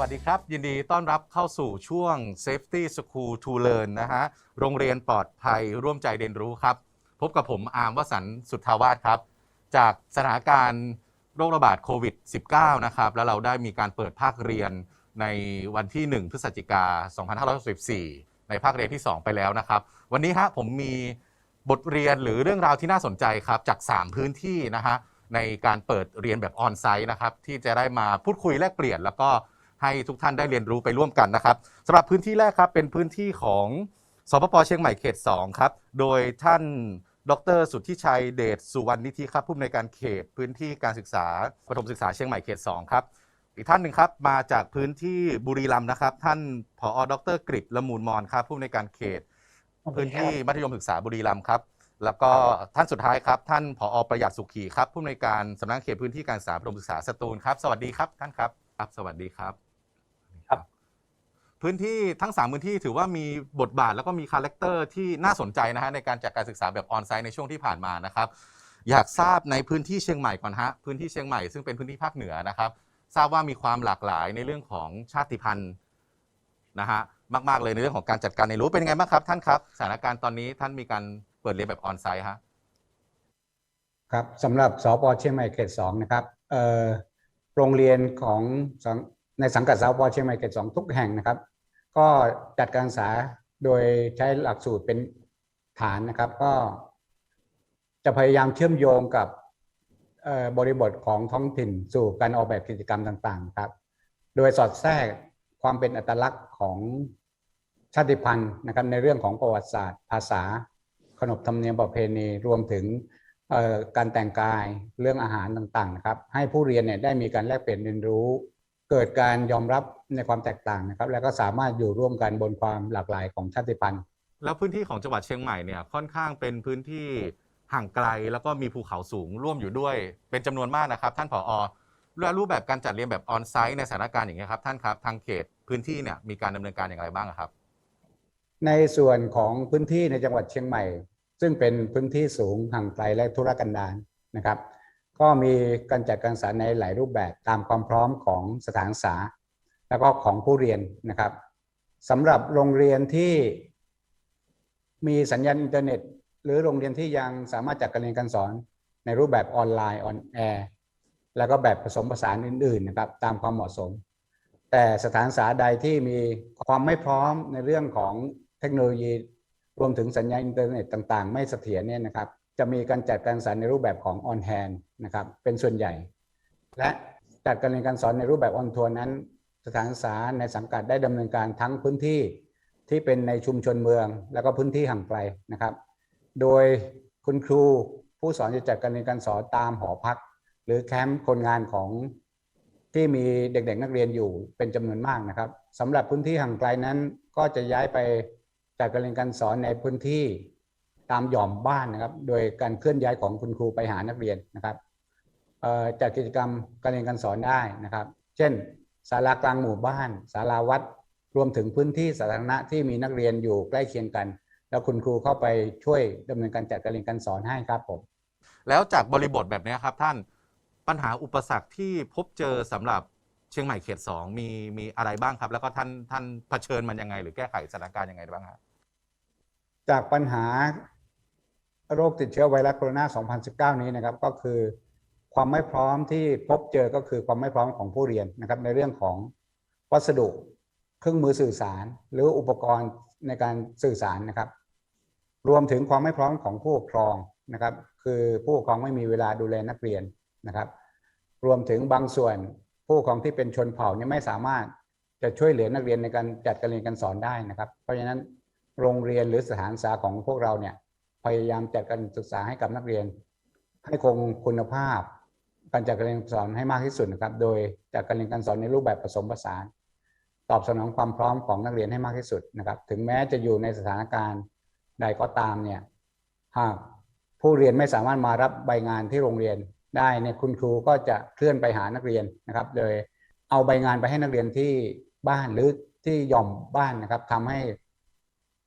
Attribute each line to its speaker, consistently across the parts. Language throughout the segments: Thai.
Speaker 1: วัสดีครับ ยินดีต้อนรับเข้าสู่ช่วง Safety School to Learn นะฮะ โรงเรียนปลอดภัยร่วมใจเรียนรู้ครับ พบกับผมอาร์มวสันสุทธาวาสครับ จากสถานการณ์โรคระบาดโควิด -19 นะครับ แล้วเราได้มีการเปิดภาคเรียนในวันที่ 1 พฤศจิกา 2564 ในภาคเรียนที่ 2 ไปแล้วนะครับ วันนี้ฮะผมมีบทเรียนหรือเรื่องราวที่น่าสนใจครับ จาก 3 พื้นที่นะฮะในการเปิดเรียนแบบออนไซต์นะครับ ที่จะได้มาพูดคุยแลกเปลี่ยนแล้วก็ ให้ทุกท่านได้เรียนรู้ไปร่วมกันนะครับสำหรับพื้นที่แรกครับเป็นพื้นที่ของสปปเชียงใหม่เขต 2 ครับ โดยท่านดรสุทธิชัยเดชสุวรรณนิธิครับผู้อำนวยการเขตพื้นที่การศึกษาประถมศึกษาเชียงใหม่เขต 2 ครับ อีกท่านหนึ่งครับมาจากพื้นที่บุรีรัมย์นะครับ ท่านผอดรกฤษละมูลมอนครับผู้อำนวยการเขต พื้นที่มัธยมศึกษาบุรีรัมย์ครับแล้วก็ท่านสุดท้ายครับ ท่านผอประหยัดสุขีครับผู้อำนวยการสำนักเขตพื้นที่การศึกษาประถมศึกษาสตูลครับ สวัสดีครับท่านครับครับ สวัสดีครับ พื้นที่ทั้ง 3 พื้นที่ถือว่ามีบทบาทแล้วก็มีคาแรคเตอร์ที่น่าสนใจนะฮะในการจัดการศึกษาแบบออนไซต์ในช่วงที่ผ่านมานะครับอยากทราบในพื้นที่เชียงใหม่ก่อนฮะพื้นที่เชียงใหม่ซึ่งเป็นพื้นที่ภาคเหนือนะครับ ทราบว่ามีความหลากหลายในเรื่องของชาติพันธุ์นะฮะมาก ๆ เลยในเรื่องของการจัดการในรู้เป็นยังไงบ้างครับ ท่านครับสถานการณ์ตอนนี้ท่านมีการเปิดเรียนแบบออนไซต์ฮะ
Speaker 2: ครับสำหรับสปเชียงใหม่เขตสองนะครับโรงเรียนของ ในสังกัดสปเชียงใหม่เขตสองทุกแห่งนะครับ ก็จัดการศึกษาโดยใช้หลักสูตรเป็นฐานนะครับ ก็จะพยายามเชื่อมโยงกับบริบทของท้องถิ่นสู่การออกแบบกิจกรรมต่างๆครับ โดยสอดแทรกความเป็นอัตลักษณ์ของชาติพันธุ์นะครับในเรื่องของประวัติศาสตร์ ภาษา ขนบธรรมเนียมประเพณีรวมถึงการแต่งกายเรื่องอาหารต่างๆนะครับ ให้ผู้เรียนเนี่ยได้มีการแลกเปลี่ยนเรียนรู้ เกิดการยอมรับในความแตกต่างนะครับ แล้วก็สามารถอยู่ร่วมกันบนความหลากหลายของชาติพันธุ์
Speaker 1: แล้วพื้นที่ของจังหวัดเชียงใหม่เนี่ยค่อนข้างเป็นพื้นที่ห่างไกลแล้วก็มีภูเขาสูงร่วมอยู่ด้วย เป็นจำนวนมากนะครับ ท่านผอแล้วรูปแบบการจัดเรียนแบบออนไซต์ในสถานการณ์อย่างเงี้ยครับท่านครับทางเขตพื้นที่เนี่ยมีการดำเนินการอย่างไรบ้างอะครับ
Speaker 2: ในส่วนของพื้นที่ในจังหวัดเชียงใหม่ ซึ่งเป็นพื้นที่สูงห่างไกลและธุรกันดารนะครับ ก็มีการจัดการศึกษาในหลายรูปแบบตามความพร้อมของสถานศึกษา แล้วก็ของผู้เรียนนะครับสำหรับโรงเรียนที่มีสัญญาณอินเทอร์เน็ต หรือโรงเรียนที่ยังสามารถจัดการเรียนการสอนในรูปแบบออนไลน์ออนแอร์แล้วก็แบบผสมผสานอื่นๆนะครับตามความเหมาะสม แต่สถานศึกษาใดที่มีความไม่พร้อมในเรื่องของเทคโนโลยี รวมถึงสัญญาณอินเทอร์เน็ตต่าง ๆ ไม่เสถียรเนี่ยนะครับ จะมีการจัดการสอนในรูปแบบของออนแ n d นะครับเป็นส่วนใหญ่ และจัดการเรียนการสอนในรูปแบบออนทัวร์นั้น สถานศึกษาในสังกัดได้ดำเนินการทั้งพื้นที่ที่เป็นในชุมชนเมือง แล้วก็พื้นที่ห่างไกลนะครับ โดยคุณครูผู้สอนจะจัดการเรียนการสอนตามหอพัก หรือแคมป์คนงานของที่มีเด็กๆนักเรียนอยู่เป็นจำนวนมากนะครับสำหรับพื้นที่ห่างไกลนั้นก็จะย้ายไปจัดการเรียนการสอนในพื้นที่ ตามหย่อมบ้านนะครับ โดยการเคลื่อนย้ายของคุณครูไปหานักเรียนนะครับเอ่อจัดกิจกรรมการเรียนการสอนได้นะครับ เช่นศาลากลางหมู่บ้านศาลาวัดรวมถึงพื้นที่สาธารณะที่มีนักเรียนอยู่ใกล้เคียงกัน แล้วคุณครูเข้าไปช่วยดำเนินการจัดการเรียนการสอนให้ครับผม
Speaker 1: แล้วจากบริบทแบบเนี้ยครับท่านปัญหาอุปสรรคที่พบเจอสำหรับเชียงใหม่เขต2มีมีอะไรบ้างครับ แล้วก็ท่านท่านเผชิญมันยังไง หรือแก้ไขสถานการณ์ยังไงบ้างครับ
Speaker 2: จากปัญหา โรคติดเชื้อไวรัสโคโรนา 2019 นี้นะครับก็คือความไม่พร้อมที่พบเจอก็คือความไม่พร้อมของผู้เรียนนะครับในเรื่องของวัสดุเครื่องมือสื่อสาร หรืออุปกรณ์ในการสื่อสารนะครับ รวมถึงความไม่พร้อมของผู้ปกครองนะครับ คือผู้ปกครองไม่มีเวลาดูแลนักเรียนนะครับ รวมถึงบางส่วนผู้ปกครองที่เป็นชนเผ่าเนี่ยไม่สามารถจะช่วยเหลือนักเรียนในการจัดการเรียนการสอนได้นะครับ เพราะฉะนั้นโรงเรียนหรือสถานศึกษาของพวกเราเนี่ย พยายามจัดการศึกษาให้กับนักเรียน ให้คงคุณภาพ การจัดการเรียนการสอนให้มากที่สุดนะครับ โดยจัดการเรียนการสอนในรูปแบบผสมผสาน ตอบสนองความพร้อมของนักเรียนให้มากที่สุดนะครับ ถึงแม้จะอยู่ในสถานการณ์ใดก็ตามเนี่ยหากผู้เรียนไม่สามารถมารับใบงานที่โรงเรียนได้เนี่ยคุณครูก็จะเคลื่อนไปหานักเรียนนะครับ โดยเอาใบงานไปให้นักเรียนที่บ้านหรือที่ย่อมบ้านนะครับทำให้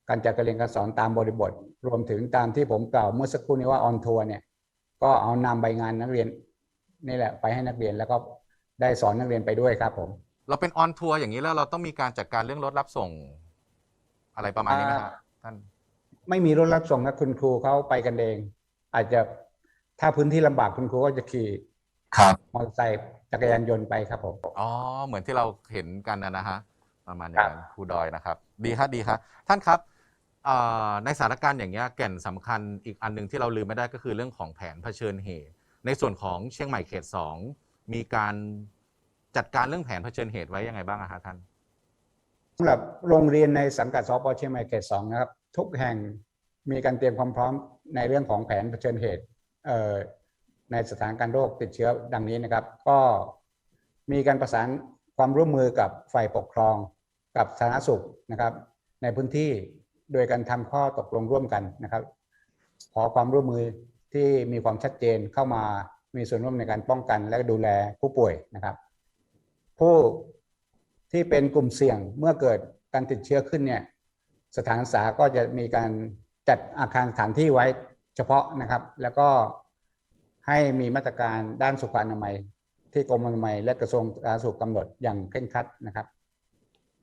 Speaker 2: การจัดการเรียนการสอนตามบริบท รวมถึงตามที่ผมกล่าวเมื่อสักครู่นี้ว่าออนทัวร์เนี่ยก็เอานำใบงานนักเรียนนี่แหละไปให้นักเรียนแล้วก็ได้สอนนักเรียนไปด้วยครับผม
Speaker 1: เราเป็นออนทัวร์อย่างนี้แล้วเราต้องมีการจัดการเรื่องรถรับส่ง อะไรประมาณนี้ไหมครับท่าน
Speaker 2: ไม่มีรถรับส่งนะคุณครูเขาไปกันเอง อาจจะถ้าพื้นที่ลำบากคุณครูก็จะขี่
Speaker 1: ครับ
Speaker 2: มอเตอร์ไซค์จักรยานยนต์ไปครับผม
Speaker 1: อ๋อเหมือนที่เราเห็นกันนะนะฮะประมาณอ
Speaker 2: ค
Speaker 1: ย่า
Speaker 2: รั
Speaker 1: ง
Speaker 2: บ
Speaker 1: นั้นครูดอยนะครับ ดีครับดีครับท่านครับเอ่อ ในสถานการณ์อย่างเงี้ยแก่นสำคัญอีกอันหนึ่งที่เราลืมไม่ได้ก็คือเรื่องของแผนเผชิญเหตุ ในส่วนของเชียงใหม่เขตสองมีการจัดการเรื่องแผนเผชิญเหตุไว้ยังไงบ้างอะท่าน
Speaker 2: สำหรับโรงเรียนในสังกัดสปเชียงใหม่เขตสองนะครับ ทุกแห่งมีการเตรียมความพร้อมในเรื่องของแผนเผชิญเหตุในสถานการณ์โรคติดเชื้อดังนี้นะครับ ก็มีการประสานความร่วมมือกับฝ่ายปกครอง กับสาธารณสุขนะครับ ในพื้นที่ โดยการทำข้อตกลงร่วมกันนะครับ ขอความร่วมมือที่มีความชัดเจนเข้ามามีส่วนร่วมในการป้องกันและดูแลผู้ป่วยนะครับ ผู้ที่เป็นกลุ่มเสี่ยงเมื่อเกิดการติดเชื้อขึ้นเนี่ยสถานศึกษาก็จะมีการจัดอาคารสถานที่ไว้เฉพาะนะครับ แล้วก็ให้มีมาตรการด้านสุขอนามัย ที่กรมอนามัยและกระทรวงสาธารณสุขกำหนดอย่างเคร่งครัดนะครับ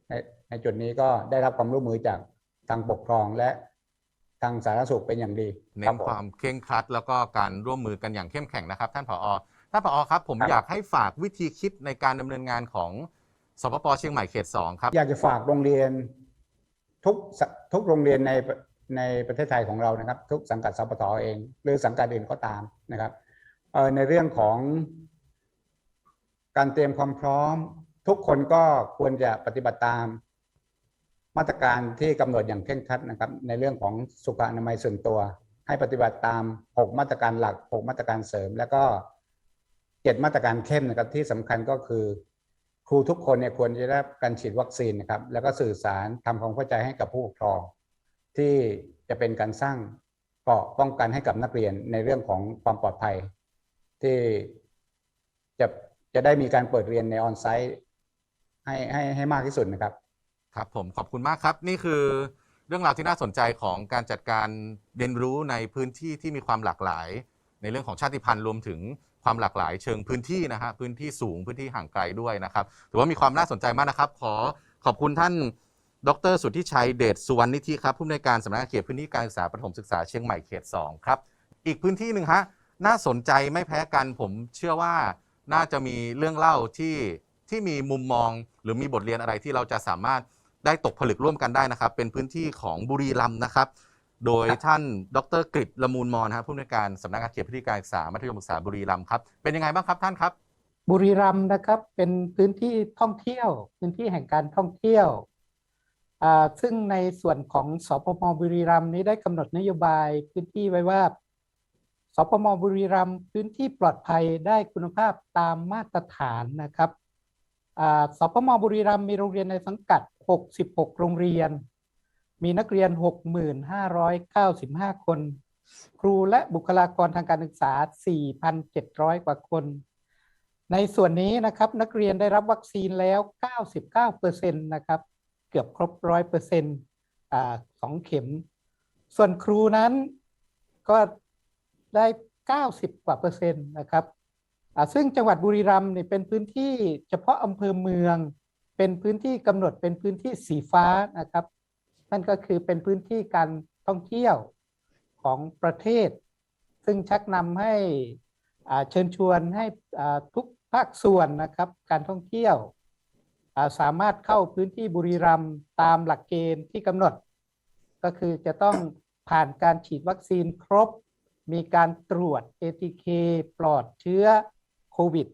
Speaker 2: ในในจุดนี้ก็ได้รับความร่วมมือจาก ทางปกครองและทางสาธารณสุขเป็นอย่างดี
Speaker 1: เน้
Speaker 2: รับ
Speaker 1: น
Speaker 2: ผม
Speaker 1: ความเคร่งครัด แล้วก็การร่วมมือกันอย่างเข้มแข็งนะครับ ท่านผอท่านผอครับ ผม
Speaker 2: ครับ
Speaker 1: อยากให้ฝากวิธีคิดในการดำเนินงานของสปปเชียงใหม่เขตสองครับ
Speaker 2: อยากจะฝากโรงเรียน ทุกสทุกโรงเรียนในในประเทศไทยของเรานะครับ ทุกสังกัดสปทเอง หรือสังกัดอื่นก็ตามนะครับเอ่อในเรื่องของการเตรียมความพร้อม ทุกคนก็ควรจะปฏิบัติตาม มาตรการที่กำหนดอย่างเคร่งครัดนะครับ ในเรื่องของสุขอนามัยส่วนตัว ให้ปฏิบัติตาม 6 มาตรการหลัก 6 มาตรการเสริม แล้วก็ 7 มาตรการเข้มนะครับที่สำคัญก็คือ ครูทุกคนเนี่ยควรจะได้รับการฉีดวัคซีนนะครับ แล้วก็สื่อสารทำความเข้าใจให้กับผู้ปกครอง ที่จะเป็นการสร้างเกราะป้องกันให้กับนักเรียนในเรื่องของความปลอดภัย ที่จะจะได้มีการเปิดเรียนในออนไซต์ให้ให้ให้มากที่สุดนะครับ
Speaker 1: ครับผมขอบคุณมากครับนี่คือเรื่องราวที่น่าสนใจของการจัดการเรียนรู้ในพื้นที่ที่มีความหลากหลาย ในเรื่องของชาติพันธุ์รวมถึงความหลากหลาย เชิงพื้นที่นะฮะพื้นที่สูงพื้นที่ห่างไกลด้วยนะครับถือว่ามีความน่าสนใจมากนะครับ ขอขอบคุณท่านดรสุทธิชัยเดชสุวรรณนิธิครับผู้อำนวยการสำนักงานเขตพื้นที่การศึกษาประถมศึกษาเชียงใหม่เขต 2 ครับ อีกพื้นที่หนึ่งฮะน่าสนใจไม่แพ้กันผมเชื่อว่าน่าจะมีเรื่องเล่าที่ที่มีมุมมอง หรือมีบทเรียนอะไรที่เราจะสามารถ ได้ตกผลึกร่วมกันได้นะครับ เป็นพื้นที่ของบุรีรัมย์นะครับ โดยท่านดรกฤษละมูลมอนครับผู้อำนวยการสำนักงานเขตพื้นที่การศึกษามัธยมศึกษาบุรีรัมย์ครับเป็นยังไงบ้างครับท่านครับ
Speaker 3: บุรีรัมย์นะครับเป็นพื้นที่ท่องเที่ยว พื้นที่แห่งการท่องเที่ยวอ่าซึ่งในส่วนของสปมบุรีรัมย์นี้ได้กำหนดนโยบายพื้นที่ไว้ว่าสปมบุรีรัมย์พื้นที่ปลอดภัยได้คุณภาพตามมาตรฐานนะครับอ่าสปมบุรีรัมย์มีโรงเรียนในสังกัด 66 โรงเรียน มีนักเรียน 6,595 คน ครูและบุคลากรทางการศึกษา 4,700 กว่าคน ในส่วนนี้นะครับนักเรียนได้รับวัคซีนแล้ว 99%นะครับ เกือบครบ 100%อ่าสองเข็ม ส่วนครูนั้นก็ได้ 90 กว่าเปอร์เซ็นต์นะครับซึ่งจังหวัดบุรีรัมย์เนี่ยเป็นพื้นที่เฉพาะอำเภอเมือง เป็นพื้นที่กำหนดเป็นพื้นที่สีฟ้านะครับ นั่นก็คือเป็นพื้นที่การท่องเที่ยวของประเทศ ซึ่งชักนำให้เชิญชวนให้ทุกภาคส่วนนะครับการท่องเที่ยวสามารถเข้าพื้นที่บุรีรัมย์ตามหลักเกณฑ์ที่กำหนด ก็คือจะต้องผ่านการฉีดวัคซีนครบ มีการตรวจ ATK ปลอดเชื้อโควิด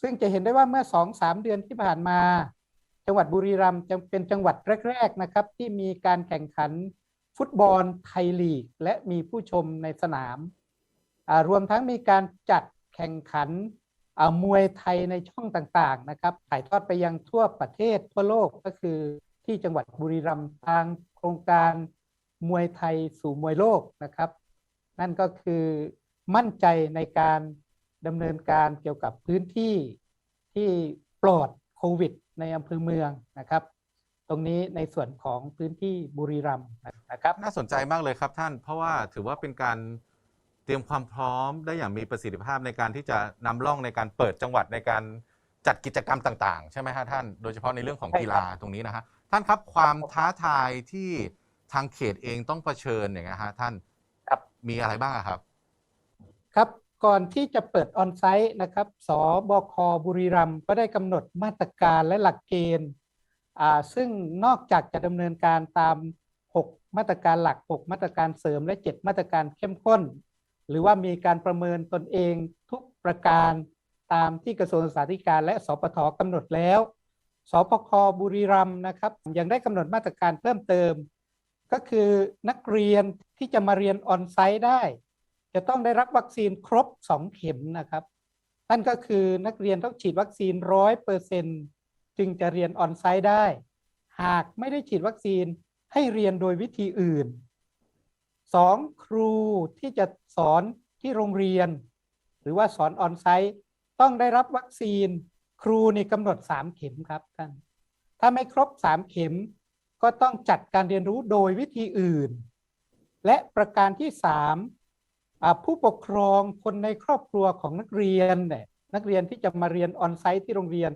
Speaker 3: ซึ่งจะเห็นได้ว่าเมื่อ 2-3 เดือนที่ผ่านมา จังหวัดบุรีรัมย์จะเป็นจังหวัดแรกๆนะครับ ที่มีการแข่งขันฟุตบอลไทยลีก และมีผู้ชมในสนามรวมทั้งมีการจัดแข่งขันมวยไทยในช่องต่างๆนะครับถ่ายทอดไปยังทั่วประเทศทั่วโลกก็คือที่จังหวัดบุรีรัมย์ทางโครงการมวยไทยสู่มวยโลกนะครับ นั่นก็คือมั่นใจในการดำเนินการเกี่ยวกับพื้นที่ที่ปลอดโควิด ในอำเภอเมืองนะครับ ตรงนี้ในส่วนของพื้นที่บุรีรัมย์นะครับ
Speaker 1: น่าสนใจมากเลยครับท่าน เพราะว่าถือว่าเป็นการเตรียมความพร้อมได้อย่างมีประสิทธิภาพในการที่จะนำร่องในการเปิดจังหวัดในการจัดกิจกรรมต่าง ๆ ใช่ไหมฮะท่าน โดยเฉพาะในเรื่องของ
Speaker 3: ใช่ครับ
Speaker 1: กีฬาตรงนี้นะฮะท่านครับความท้าทายที่ทางเขตเองต้องเผชิญอย่างเงี้ยฮะท่าน
Speaker 3: ครับ
Speaker 1: มีอะไรบ้างอะครับ
Speaker 3: ครับ ก่อนที่จะเปิดออนไซต์นะครับสบคบุรีรัมย์ก็ได้กำหนดมาตรการและหลักเกณฑ์ซึ่งนอกจากจะดำเนินการตาม 6 มาตรการหลัก 6 มาตรการเสริมและ 7 มาตรการเข้มข้น หรือว่ามีการประเมินตนเองทุกประการตามที่กระทรวงศึกษาธิการและสปทกำหนดแล้วสพคบุรีรัมย์นะครับยังได้กำหนดมาตรการเพิ่มเติม ก็คือนักเรียนที่จะมาเรียนออนไซต์ได้ จะต้องได้รับวัคซีนครบ 2 เข็มนะครับ นั่นก็คือนักเรียนต้องฉีดวัคซีนร้อยเปอร์เซนจึงจะเรียนออนไซต์ได้ หากไม่ได้ฉีดวัคซีนให้เรียนโดยวิธีอื่น 2. ครูที่จะสอนที่โรงเรียน หรือว่าสอนออนไซต์ต้องได้รับวัคซีน ครูนี่กำหนด 3 เข็มครับท่าน ถ้าไม่ครบ 3 เข็ม ก็ต้องจัดการเรียนรู้โดยวิธีอื่น และประการที่ 3 ผู้ปกครองคนในครอบครัวของนักเรียนเนี่ยนักเรียนที่จะมาเรียนออนไซต์ที่โรงเรียน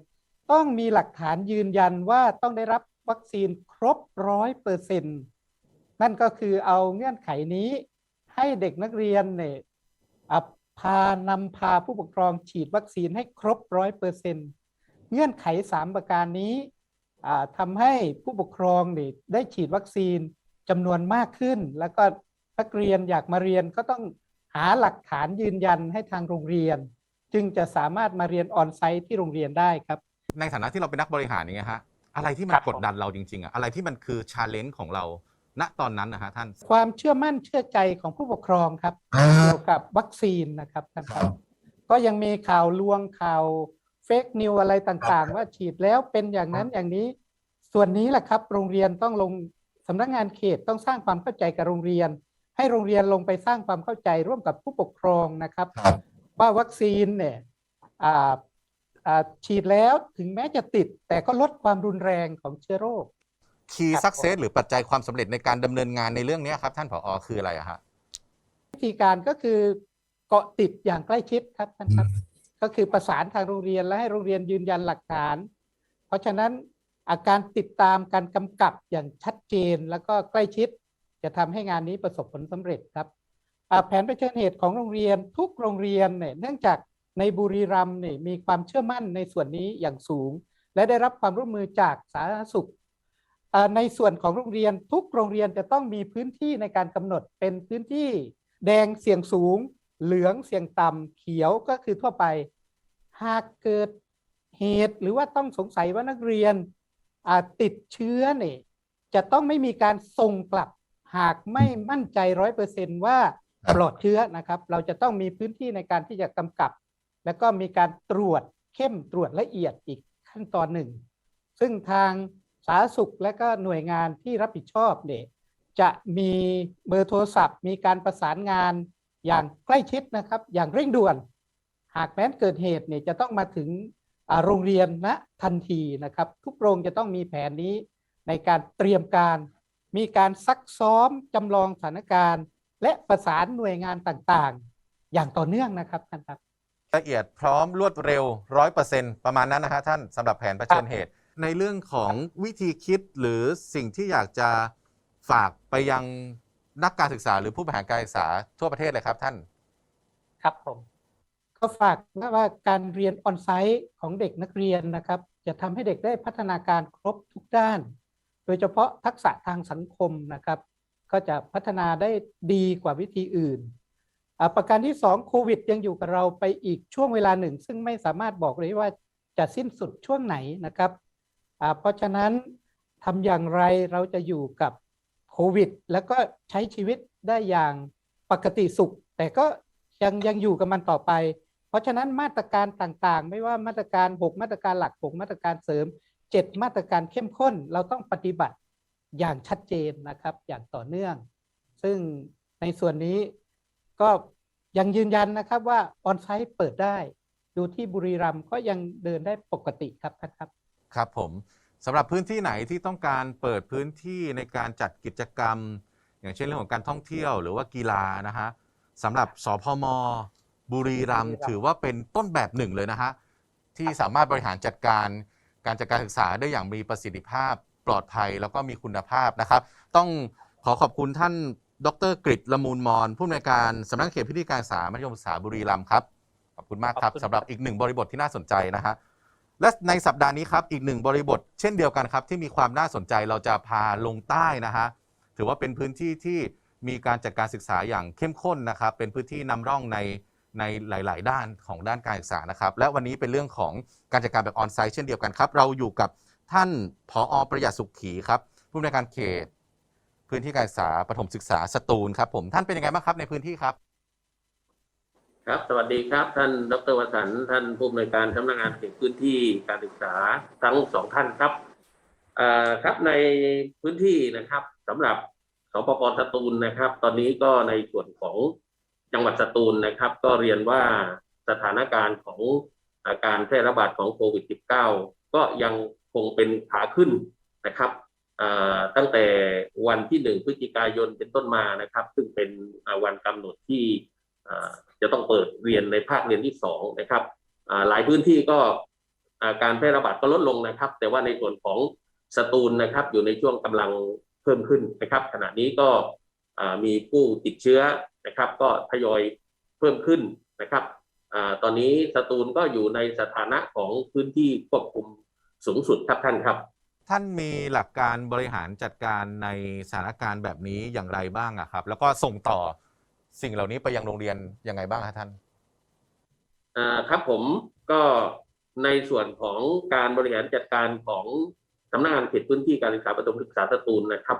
Speaker 3: ต้องมีหลักฐานยืนยันว่าต้องได้รับวัคซีนครบร้อยเปอร์เซ็นต์นั่นก็คือเอาเงื่อนไขนี้ ให้เด็กนักเรียนเนี่ยพานำพาผู้ปกครองฉีดวัคซีนให้ครบร้อยเปอร์เซ็นต์เงื่อนไขสามประการนี้ทำให้ผู้ปกครองเนี่ยได้ฉีดวัคซีนจำนวนมากขึ้น แล้วก็นักเรียนอยากมาเรียนก็ต้อง หาหลักฐานยืนยันให้ทางโรงเรียน จึงจะสามารถมาเรียนออนไซต์ที่โรงเรียนได้ครับ
Speaker 1: ในฐานะที่เราเป็นนักบริหารอย่างเงี้ยฮะอะไรที่มั
Speaker 3: คนรับ
Speaker 1: กดดันเราจริงๆอะอะไรที่มันคือชาเลนจ์ของเราณตอนนั้นนะฮะท่าน
Speaker 3: ความเชื่อมั่นเชื่อใจของผู้ปกครองครับเกี่ยวกับวัคซีนนะครับท่านครับ ก็ยังมีข่าวลวงข่าวเฟกนิวอะไรต่างๆ ว่าฉีดแล้วเป็นอย่างนั้นอย่างนี้ ส่วนนี้แหละครับ โรงเรียนต้องลงสำนักงานเขตต้องสร้างความเข้าใจกับโรงเรียน ให้โรงเรียนลงไปสร้างความเข้าใจร่วมกับผู้ปกครองนะครับ ว่าวัคซีนเนี่ยอ่าอ่าฉีดแล้วถึงแม้จะติด แต่ก็ลดความรุนแรงของเชื้อโรค
Speaker 1: คีย์
Speaker 3: ครับ
Speaker 1: สักเซสหรือปัจจัยความสำเร็จในการดำเนินงานในเรื่องเนี้ยครับ ท่านผอคืออะไรอะฮะ
Speaker 3: วิธีการก็คือเกาะติดอย่างใกล้ชิดครับท่านครับ ก็คือประสานทางโรงเรียนและให้โรงเรียนยืนยันหลักฐาน เพราะฉะนั้นอาการติดตามการกำกับอย่างชัดเจนแล้วก็ใกล้ชิด จะทำให้งานนี้ประสบผลสำเร็จครับแผนเผชิญเหตุของโรงเรียนทุกโรงเรียนเนี่ยเนื่องจากในบุรีรัมย์เนี่ยมีความเชื่อมั่นในส่วนนี้อย่างสูง และได้รับความร่วมมือจากสาธารณสุข ในส่วนของโรงเรียนทุกโรงเรียนจะต้องมีพื้นที่ในการกำหนดเป็นพื้นที่ แดงเสี่ยงสูง เหลืองเสี่ยงต่ำเขียวก็คือทั่วไป หากเกิดเหตุหรือว่าต้องสงสัยว่านักเรียนติดเชื้อเนี่ยจะต้องไม่มีการส่งกลับ หากไม่มั่นใจร้อยเปอร์เซนว่าปลอดเชื้อนะครับ เราจะต้องมีพื้นที่ในการที่จะกำกับ แล้วก็มีการตรวจเข้มตรวจละเอียดอีกขั้นตอนหนึ่ง ซึ่งทางสาธารณสุขและก็หน่วยงานที่รับผิดชอบเนี่ยจะมีเบอร์โทรศัพท์ มีการประสานงานอย่างใกล้ชิดนะครับ อย่างเร่งด่วน หากแม้นเกิดเหตุเนี่ยจะต้องมาถึงอ่าโรงเรียนณทันทีนะครับ ทุกโรงจะต้องมีแผนนี้ในการเตรียมการ มีการซักซ้อมจำลองสถานการณ์ และประสานหน่วยงานต่างๆ อย่างต่อเนื่องนะครับท่านครับ
Speaker 1: ละเอียดพร้อมรวดเร็วร้อยเปอร์เซ็นต์ประมาณนั้นนะฮะท่านสำหรับแผนเผชิญเหตุ ในเรื่องของวิธีคิดหรือสิ่งที่อยากจะฝากไปยังนักการศึกษาหรือผู้บริหารการศึกษาทั่วประเทศเลยครับท่าน
Speaker 3: ครับผม ก็ฝากว่าการเรียนออนไซต์ของเด็กนักเรียนนะครับ จะทำให้เด็กได้พัฒนาการครบทุกด้านโดยเฉพาะทักษะทางสังคมนะครับ ก็จะพัฒนาได้ดีกว่าวิธีอื่นอ่าประการที่สองโควิดยังอยู่กับเราไปอีกช่วงเวลาหนึ่ง ซึ่งไม่สามารถบอกเลยว่าจะสิ้นสุดช่วงไหนนะครับอ่าเพราะฉะนั้นทำอย่างไรเราจะอยู่กับโควิด แล้วก็ใช้ชีวิตได้อย่างปกติสุข แต่ก็ยังยังอยู่กับมันต่อไป เพราะฉะนั้นมาตรการต่างๆ ไม่ว่ามาตรการ 6 มาตรการหลัก 6 มาตรการเสริม 7 มาตรการเข้มข้นเราต้องปฏิบัติอย่างชัดเจนนะครับ อย่างต่อเนื่อง ซึ่งในส่วนนี้ก็ยังยืนยันนะครับว่าออนไซต์เปิดได้ดูที่บุรีรัมย์ก็ยังเดินได้ปกติครับท่านครับ
Speaker 1: ครับผมสำหรับพื้นที่ไหนที่ต้องการเปิดพื้นที่ในการจัดกิจกรรม อย่างเช่นเรื่องของการท่องเที่ยวหรือว่ากีฬานะฮะสำหรับสพม บุรีรัมย์
Speaker 3: บุรีรัมย์
Speaker 1: ถือว่าเป็นต้นแบบหนึ่งเลยนะฮะที่สามารถบริหารจัดการ การจัดการศึกษาได้อย่างมีประสิทธิภาพปลอดภัยแล้วก็มีคุณภาพนะครับ ต้องขอขอบคุณท่านดรกฤษละมูลมอนผู้อำนวยการสำนักเขตพื้นที่การศึกษามัธยมศึกษาบุรีรัมย์ครับขอบคุณมากครับ
Speaker 4: ขอบคุณ
Speaker 1: สำหรับอีกหนึ่งบริบทที่น่าสนใจนะฮะและในสัปดาห์นี้ครับอีกหนึ่งบริบท เช่นเดียวกันครับ ที่มีความน่าสนใจเราจะพาลงใต้นะฮะถือว่าเป็นพื้นที่ที่มีการจัดการศึกษาอย่างเข้มข้นนะครับ เป็นพื้นที่นำร่องใน ในหลาย ๆ ด้านของด้านการศึกษานะครับ และวันนี้เป็นเรื่องของการจัดการแบบออนไซต์เช่นเดียวกันครับ เราอยู่กับท่านผอประหยัดสุขขีครับผู้อำนวยการเขต พื้นที่การศึกษาประถมศึกษาสตูลครับผมท่านเป็นยังไงบ้างครับในพื้นที่ครับ
Speaker 4: ครับ สวัสดีครับ ท่านดรวสันต์ท่านผู้อำนวยการสำนักงานเขตพื้นที่การศึกษาทั้งสองท่านครับอ่อครับในพื้นที่นะครับสำหรับสปปสตูลนะครับ ตอนนี้ก็ในส่วนของ จังหวัดสตูลนะครับ ก็เรียนว่าสถานการณ์ของอาการแพร่ระบาดของโควิด -19 ก็ยังคงเป็นขาขึ้นนะครับตั้งแต่วันที่หนึ่งพฤศจิกายนเป็นต้นมานะครับ ซึ่งเป็นวันกำหนดที่จะต้องเปิดเรียนในภาคเรียนที่สองนะครับหลายพื้นที่ก็การแพร่ระบาดก็ลดลงนะครับ แต่ว่าในส่วนของสตูลนะครับ อยู่ในช่วงกำลังเพิ่มขึ้นนะครับ ขณะนี้ก็มีผู้ติดเชื้อ นะครับ ก็ทยอยเพิ่มขึ้นนะครับอาตอนนี้สตูลก็อยู่ในสถานะของพื้นที่ควบคุมสูงสุดครับท่านครับ
Speaker 1: ท่านมีหลักการบริหารจัดการในสถานการณ์แบบนี้อย่างไรบ้างอะครับ แล้วก็ส่งต่อสิ่งเหล่านี้ไปยังโรงเรียนยังไงบ้างครับท่าน
Speaker 4: อ่าครับผมก็ในส่วนของการบริหารจัดการของสำนักงานเขตพื้นที่การศึกษาประถมศึกษาสตูลนะครับ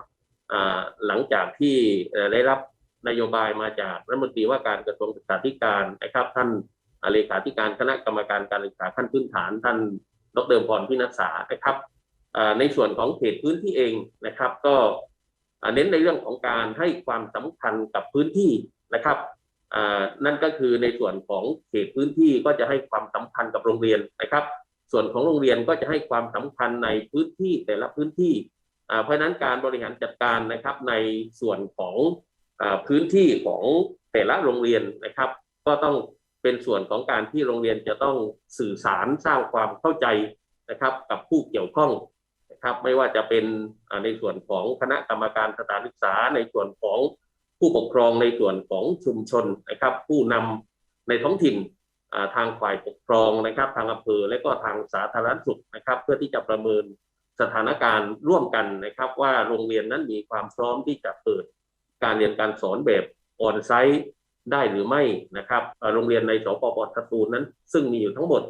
Speaker 4: อ่าหลังจากที่เอ่อได้รับ นโยบายมาจากรัฐมนตรีว่าการกระทรวงศึกษาธิการนะครับ ท่านอเลขาธิการคณะกรรมการการศึกษาขั้นพื้นฐาน ท่านดรพรพินัสสานะครับในส่วนของเขตพื้นที่เองนะครับ ก็เน้นในเรื่องของการให้ความสำคัญกับพื้นที่นะครับนั่นก็คือในส่วนของเขตพื้นที่ก็จะให้ความสำคัญกับโรงเรียนนะครับ ส่วนของโรงเรียนก็จะให้ความสำคัญในพื้นที่แต่ละพื้นที่เพราะฉะนั้นการบริหารจัดการนะครับในส่วนของ พื้นที่ของแต่ละโรงเรียนนะครับ ก็ต้องเป็นส่วนของการที่โรงเรียนจะต้องสื่อสารสร้างความเข้าใจนะครับกับผู้เกี่ยวข้องนะครับ ไม่ว่าจะเป็นในส่วนของคณะกรรมการสถานศึกษา ในส่วนของผู้ปกครองในส่วนของชุมชนนะครับ ผู้นำในท้องถิ่นทางฝ่ายปกครองนะครับ ทางอำเภอและก็ทางสาธารณสุขนะครับ เพื่อที่จะประเมินสถานการณ์ร่วมกันนะครับ ว่าโรงเรียนนั้นมีความพร้อมที่จะเปิด การเรียนการสอนแบบออนไซต์ได้หรือไม่นะครับอ่าโรงเรียนในสปปสตูลนั้น ซึ่งมีอยู่ทั้งหมด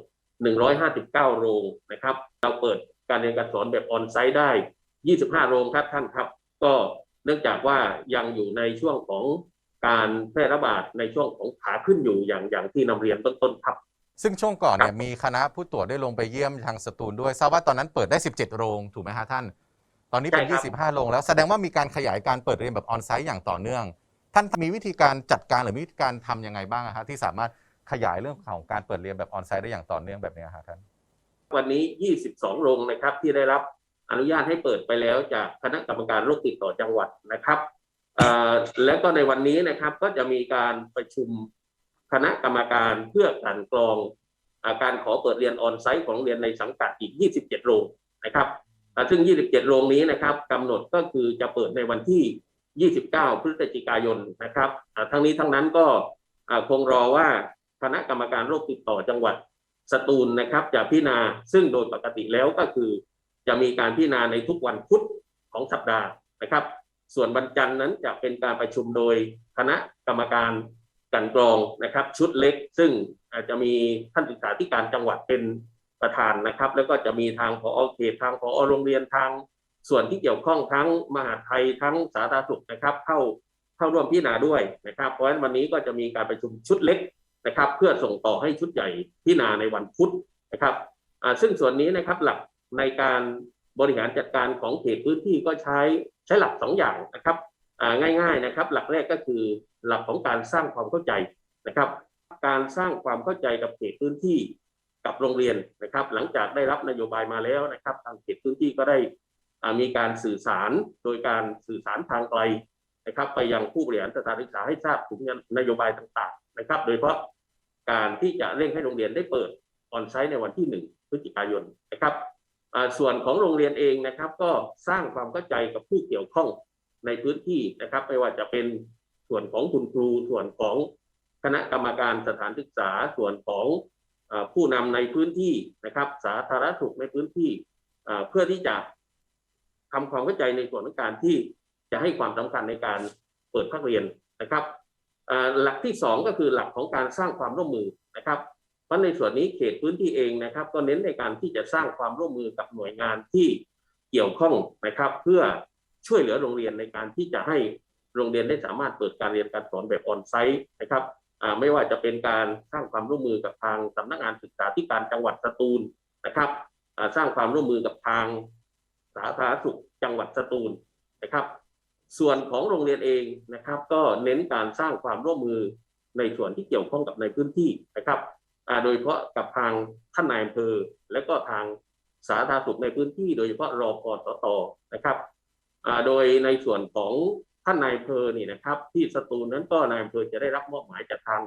Speaker 4: 159 โรงนะครับ เราเปิดการเรียนการสอนแบบออนไซต์ได้ 25 โรงครับท่านครับ ก็เนื่องจากว่ายังอยู่ในช่วงของการแพร่ระบาดในช่วงของขาขึ้นอยู่อย่างอย่างที่นำเรียนต้นๆครับ
Speaker 1: ซึ่งช่วงก่อนเนี่ย
Speaker 4: ครับ
Speaker 1: มีคณะผู้ตรวจได้ลงไปเยี่ยมทางสตูลด้วยทราบว่าตอนนั้นเปิดได้ 17 โรงถูกไหมฮะท่าน ตอนนี้เป็น
Speaker 4: ใช่ครับ
Speaker 1: 25 โรงแล้วแสดงว่ามีการขยายการเปิดเรียนแบบออนไซต์อย่างต่อเนื่อง ท่านมีวิธีการจัดการหรือมีวิธีการทำยังไงบ้างอะฮะที่สามารถขยายเรื่องของการเปิดเรียนแบบออนไซต์ได้อย่างต่อเนื่องแบบเนี้ยฮะท่าน
Speaker 4: วันนี้ 22 โรงนะครับที่ได้รับอนุญาตให้เปิดไปแล้วจากคณะกรรมการโรคติดต่อจังหวัดนะครับเอ่อแล้วก็ในวันนี้นะครับก็จะมีการประชุมคณะกรรมการเพื่อกลันกรองอาการขอเปิดเรียนออนไซต์ของโรงเรียนในสังกัดอีก 27 โรงนะครับอ่า ซึ่ง 27 โรงนี้นะครับกำหนดก็คือจะเปิดในวันที่ 29 พฤศจิกายนนะครับทั้งนี้ทั้งนั้นก็คงรอว่าคณะกรรมการโรคติดต่อจังหวัดสตูลนะครับ จะพิจารณาซึ่งโดยปกติแล้วก็คือ จะมีการพิจารณาในทุกวันพุธของสัปดาห์นะครับ ส่วนวันจันทร์นั้นจะเป็นการประชุมโดยคณะกรรมการกันกรองนะครับ ชุดเล็ก ซึ่งอาจจะมีท่านศึกษาธิการจังหวัดเป็น ประธานนะครับ แล้วก็จะมีทางพอเขตทางพอโรงเรียนทางส่วนที่เกี่ยวข้องทั้งมหาไทยทั้งสาธารณสุขนะครับ เข้าเข้าร่วมพิจารณาด้วยนะครับ เพราะฉะนั้นวันนี้ก็จะมีการประชุมชุดเล็กนะครับ เพื่อส่งต่อให้ชุดใหญ่พิจารณาในวันพุธนะครับอ่าซึ่งส่วนนี้นะครับหลักในการบริหารจัดการของเขตพื้นที่ก็ใช้ใช้หลักสองอย่างนะครับอ่าง่าย ๆนะครับ หลักแรกก็คือหลักของการสร้างความเข้าใจนะครับ การสร้างความเข้าใจกับเขตพื้นที่ กับโรงเรียนนะครับ หลังจากได้รับนโยบายมาแล้วนะครับ ทางเขตพื้นที่ก็ได้มีการสื่อสารโดยการสื่อสารทางไกลนะครับ ไปยังผู้บริหารสถานศึกษาให้ทราบถึงนโยบายต่างๆนะครับ โดยเฉพาะการที่จะเร่งให้โรงเรียนได้เปิดออนไซต์ในวันที่หนึ่งพฤศจิกายนนะครับส่วนของโรงเรียนเองนะครับ ก็สร้างความเข้าใจกับผู้เกี่ยวข้องในพื้นที่นะครับ ไม่ว่าจะเป็นส่วนของคุณครูส่วนของคณะกรรมการสถานศึกษาส่วนของ ผู้นำในพื้นที่นะครับ สาธารณสุขในพื้นที่เพื่อที่จะทำความเข้าใจในส่วนของการที่จะให้ความสำคัญในการเปิดภาคเรียนนะครับหลักที่สองก็คือหลักของการสร้างความร่วมมือนะครับเพราะในส่วนนี้เขตพื้นที่เองนะครับ ก็เน้นในการที่จะสร้างความร่วมมือกับหน่วยงานที่เกี่ยวข้องนะครับ เพื่อช่วยเหลือโรงเรียนในการที่จะให้โรงเรียนได้สามารถเปิดการเรียนการสอนแบบออนไซต์นะครับ ไม่ว่าจะเป็นการสร้างความร่วมมือกับทางสำนักงานศึกษาธิการจังหวัดสตูลนะครับสร้างความร่วมมือกับทางสาธารณสุขจังหวัดสตูลนะครับ ส่วนของโรงเรียนเองนะครับ ก็เน้นการสร้างความร่วมมือในส่วนที่เกี่ยวข้องกับในพื้นที่นะครับโดยเฉพาะกับทางท่านนายอำเภอและก็ทางสาธารณสุขในพื้นที่ โดยเฉพาะรอพอสตนะครับโดยในส่วนของ ท่านนายอำเภอนี่นะครับ ที่สตูลนั้นก็นายอำเภอจะได้รับมอบหมายจากทาง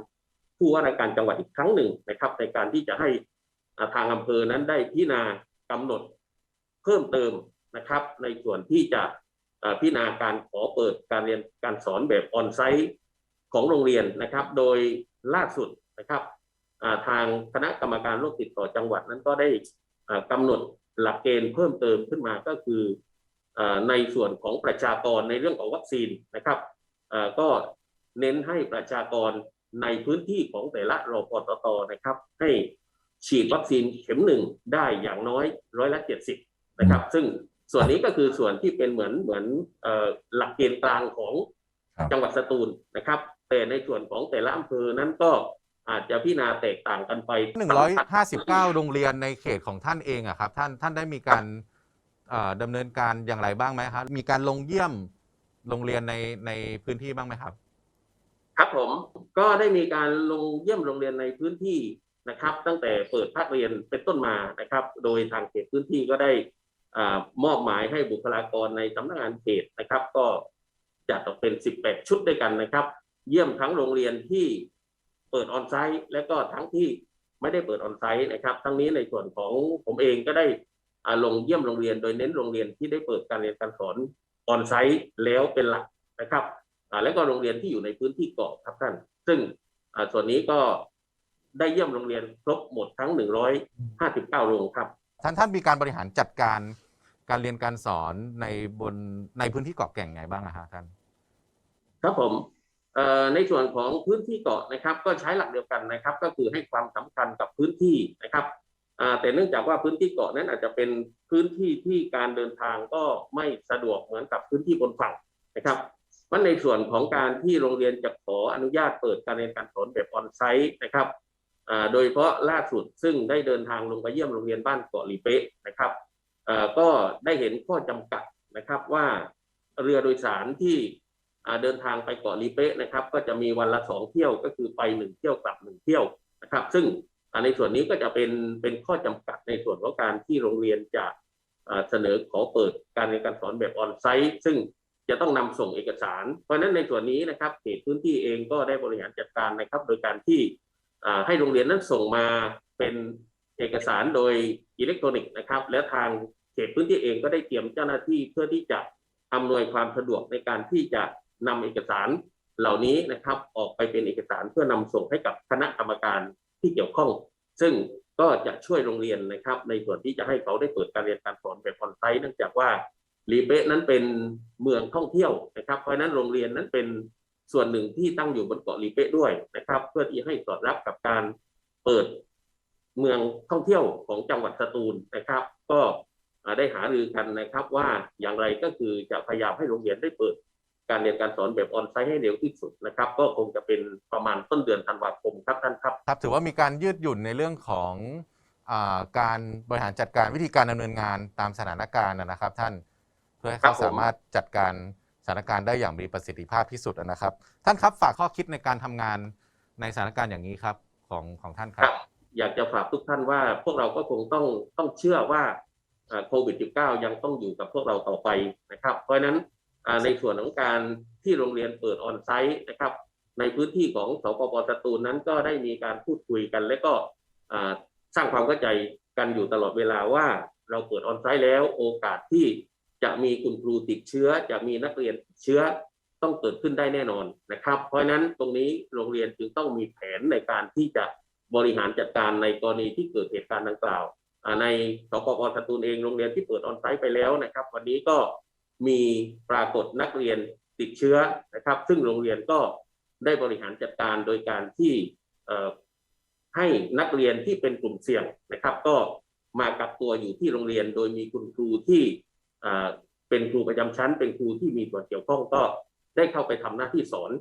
Speaker 4: ผู้ว่าราชการจังหวัดอีกครั้งหนึ่งนะครับ ในการที่จะให้ทางอำเภอนั้นได้พิจารณากำหนดเพิ่มเติมนะครับ ในส่วนที่จะพิจารณาการขอเปิดการเรียนการสอนแบบออนไซต์ของโรงเรียนนะครับ โดยล่าสุดนะครับทางคณะกรรมการโรคติดต่อจังหวัดนั้นก็ได้อ่ากำหนดหลักเกณฑ์เพิ่มเติมขึ้นมาก็คือ ในส่วนของประชากรในเรื่องของวัคซีนนะครับอ่าก็เน้นให้ประชากรในพื้นที่ของแต่ละรพตตนะครับ ให้ฉีดวัคซีนเข็มหนึ่งได้อย่างน้อยร้อยละเจ็ดสิบนะครับ ซึ่งส่วนนี้ก็คือส่วนที่เป็นเหมือนเหมือนเอ่อหลักเกณฑ์กลางของ
Speaker 1: ครับ
Speaker 4: จังหวัดสตูลนะครับ แต่ในส่วนของแต่ละอำเภอนั้นก็อาจจะพิจารณาแตกต่างกันไป
Speaker 1: 159 โรงเรียนในเขตของท่านเองอะครับ ท่านท่านได้มีการเอ่อ ดำเนินการอย่างไรบ้างไหมครับมีการลงเยี่ยมโรงเรียนในในพื้นที่บ้างไหมครับ
Speaker 4: ครับผมก็ได้มีการลงเยี่ยมโรงเรียนในพื้นที่นะครับ ตั้งแต่เปิดภาคเรียนเป็นต้นมานะครับ โดยทางเขตพื้นที่ก็ได้อามอบหมายให้บุคลากรในสำนักงานเขตนะครับ ก็จัดออกเป็น 18 ชุดด้วยกันนะครับ เยี่ยมทั้งโรงเรียนที่เปิดออนไซต์และก็ทั้งที่ไม่ได้เปิดออนไซต์นะครับ ทั้งนี้ในส่วนของผมเองก็ได้ ลงเยี่ยมโรงเรียน โดยเน้นโรงเรียนที่ได้เปิดการเรียนการสอนออนไซต์แล้วเป็นหลักนะครับอ่าและก็โรงเรียนที่อยู่ในพื้นที่เกาะครับท่าน ซึ่งอ่าส่วนนี้ก็ได้เยี่ยมโรงเรียนครบหมดทั้ง 159 โรงครับ
Speaker 1: ท่านท่านมีการบริหารจัดการการเรียนการสอนในบนในพื้นที่เกาะแก่งไงบ้างอะฮะท่าน
Speaker 4: ครับผมเอ่อในส่วนของพื้นที่เกาะนะครับ ก็ใช้หลักเดียวกันนะครับ ก็คือให้ความสำคัญกับพื้นที่นะครับอ่า แต่เนื่องจากว่าพื้นที่เกาะนั้นอาจจะเป็นพื้นที่ที่การเดินทางก็ไม่สะดวกเหมือนกับพื้นที่บนฝั่งนะครับเพราในส่วนของการที่โรงเรียนจะขออนุญาตเปิดการเรียนการสอนแบบออนไซต์นะครับโดยเฉพาะล่าสุดซึ่งได้เดินทางลงไปเยี่ยมโรงเรียนบ้านเกาะลีเป๊ะนะครับก็ได้เห็นข้อจำกัดนะครับว่าเรือโดยสารที่เดินทางไปเกาะลีเป๊ะนะครับ ก็จะมีวันละสองเที่ยวก็คือไปหนึ่งเที่ยวกลับหนึ่งเที่ยวนะครับ ซึ่ง ในส่วนนี้ก็จะเป็นเป็นข้อจำกัดในส่วนของการที่โรงเรียนจะเสนอขอเปิดการเรียนการสอนแบบออนไซต์ซึ่งจะต้องนำส่งเอกสาร เพราะฉะนั้นในส่วนนี้นะครับเขตพื้นที่เองก็ได้บริหารจัดการนะครับ โดยการที่ให้โรงเรียนนั้นส่งมาเป็นเอกสารโดยอิเล็กทรอนิกส์นะครับ และทางเขตพื้นที่เองก็ได้เตรียมเจ้าหน้าที่เพื่อที่จะอำนวยความสะดวกในการที่จะนำเอกสารเหล่านี้นะครับ ออกไปเป็นเอกสารเพื่อนำส่งให้กับคณะกรรมการ ที่เกี่ยวข้อง ซึ่งก็จะช่วยโรงเรียนนะครับ ในส่วนที่จะให้เขาได้เปิดการเรียนการสอนแบบออนไซต์เนื่องจากว่าลีเป๊ะนั้นเป็นเมืองท่องเที่ยวนะครับ เพราะนั้นโรงเรียนนั้นเป็นส่วนหนึ่งที่ตั้งอยู่บนเกาะลีเป๊ะด้วยนะครับ เพื่อที่ให้สอดรับกับการเปิดเมืองท่องเที่ยวของจังหวัดสตูลนะครับ ก็ได้หารือกันนะครับว่าอย่างไรก็คือจะพยายามให้โรงเรียนได้เปิด การเรียนการสอนแบบออนไซต์ให้เร็วที่สุดนะครับ ก็คงจะเป็นประมาณต้นเดือนธันวาคมครับท่านครับ
Speaker 1: ครับ ถือว่ามีการยืดหยุ่นในเรื่องของอาการบริหารจัดการวิธีการดำเนินงานตามสถานการณ์นะครับ ท่านเพื่อให้
Speaker 4: ครั
Speaker 1: เขา
Speaker 4: บผม
Speaker 1: สามารถจัดการสถานการณ์ได้อย่างมีประสิทธิภาพที่สุดนะครับ ท่านครับฝากข้อคิดในการทำงานในสถานการณ์อย่างนี้ครับของของท่านค
Speaker 4: ค
Speaker 1: รั
Speaker 4: รับบอยากจะฝากทุกท่านว่าพวกเราก็คงต้องต้องเชื่อว่าอ่าโควิด -19 ยังต้องอยู่กับพวกเราต่อไปนะครับ เพราะฉะนั้นอ่า ในส่วนของการที่โรงเรียนเปิดออนไซต์นะครับ ในพื้นที่ของสปปสตูลนั้นก็ได้มีการพูดคุยกัน และก็อ่าสร้างความเข้าใจกันอยู่ตลอดเวลาว่าเราเปิดออนไซต์แล้วโอกาสที่จะมีคุณครูติดเชื้อ จะมีนักเรียนติดเชื้อต้องเกิดขึ้นได้แน่นอนนะครับ เพราะฉะนั้นตรงนี้โรงเรียนจึงต้องมีแผนในการที่จะบริหารจัดการในกรณีที่เกิดเหตุการณ์ดังกล่าวอ่าในสปกสตูลเองโรงเรียนที่เปิดออนไซต์ไปแล้วนะครับ วันนี้ก็ มีปรากฏนักเรียนติดเชื้อนะครับ ซึ่งโรงเรียนก็ได้บริหารจัดการโดยการที่ให้นักเรียนที่เป็นกลุ่มเสี่ยงนะครับ ก็มากักตัวอยู่ที่โรงเรียน โดยมีคุณครูที่เป็นครูประจำชั้น เป็นครูที่มีส่วนเกี่ยวข้องก็ได้เข้าไปทำหน้าที่สอน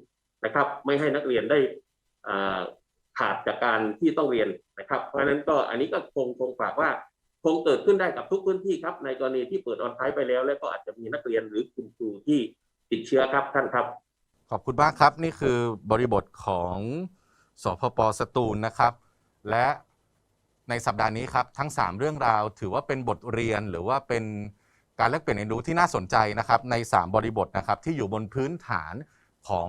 Speaker 4: นะครับ ไม่ให้นักเรียนได้ขาดจากการที่ต้องเรียนนะครับ เพราะฉะนั้นก็อันนี้ก็คงคงฝากว่า คงเกิดขึ้นได้กับทุกพื้นที่ครับ ในกรณีที่เปิดออนไลน์ไปแล้ว และก็อาจจะมีนักเรียนหรือคุณครูที่ติดเชื้อครับท่านครับ
Speaker 1: ขอบคุณมากครับ นี่คือบริบทของสพปสตูลนะครับ และในสัปดาห์นี้ครับทั้ง 3 เรื่องราว ถือว่าเป็นบทเรียนหรือว่าเป็นการแลกเปลี่ยนเรียนรู้ที่น่าสนใจนะครับ ใน 3 บริบทนะครับที่อยู่บนพื้นฐานของ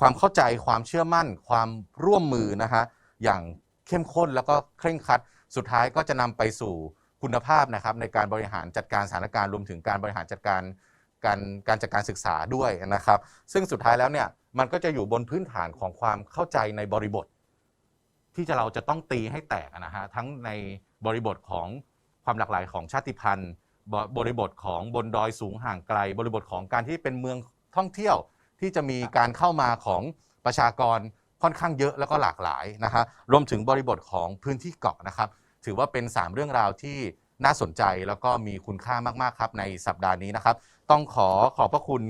Speaker 1: ความเข้าใจความเชื่อมั่น ความร่วมมือนะฮะอย่างเข้มข้นแล้วก็เคร่งครัด สุดท้ายก็จะนำไปสู่ คุณภาพนะครับในการบริหารจัดการสถานการณ์รวมถึงการบริหารจัดการการการจัดการศึกษาด้วยนะครับ ซึ่งสุดท้ายแล้วเนี่ยมันก็จะอยู่บนพื้นฐานของความเข้าใจในบริบท ที่จะเราจะต้องตีให้แตกนะฮะทั้งในบริบทของความหลากหลายของชาติพันธุ์บบริบทของบนดอยสูงห่างไกล บริบทของการที่เป็นเมืองท่องเที่ยวที่จะมีการเข้ามาของประชากรค่อนข้างเยอะแล้วก็หลากหลายนะฮะรวมถึงบริบทของพื้นที่เกาะนะครับ ถือว่าเป็น 3 เรื่องราวที่น่าสนใจแล้วก็มีคุณค่ามากๆครับในสัปดาห์นี้นะครับ ต้องขอขอบพระคุณ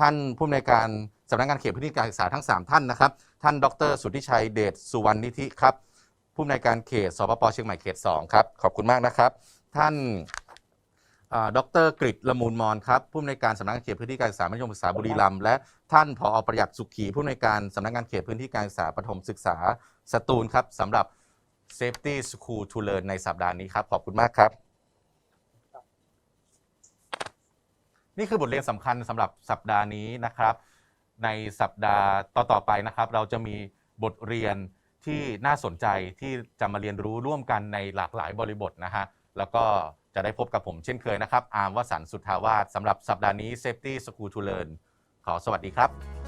Speaker 1: ท่านผู้อำนวยการสำนักงานเขตพื้นที่การศึกษาทั้ง 3 ท่านนะครับ ท่านดร สุทธิชัยเดชสุวรรณนิธิครับผู้อำนวยการเขตสปปเชียงใหม่เขต2ครับขอบคุณมากนะครับ ท่านดรกฤษละมูลมอนครับผู้อำนวยการสำนักงานเขตพื้นที่การศึกษามัธยมศึกษาบุรีรัมย์และท่านผอประหยัดสุขีผู้อำนวยการสำนักงานเขตพื้นที่การศึกษาประถมศึกษาสตูลครับสำหรับ Safety School to Learn ในสัปดาห์นี้ครับ ขอบคุณมากครับ นี่คือบทเรียนสำคัญสำหรับสัปดาห์นี้นะครับ ในสัปดาห์ต่อๆไปนะครับ เราจะมีบทเรียนที่น่าสนใจที่จะมาเรียนรู้ร่วมกันในหลากหลายบริบทนะฮะแล้วก็จะได้พบกับผมเช่นเคยนะครับ อาร์มวสันต์สุทธาวาสสำหรับสัปดาห์นี้ Safety School to Learn ขอสวัสดีครับ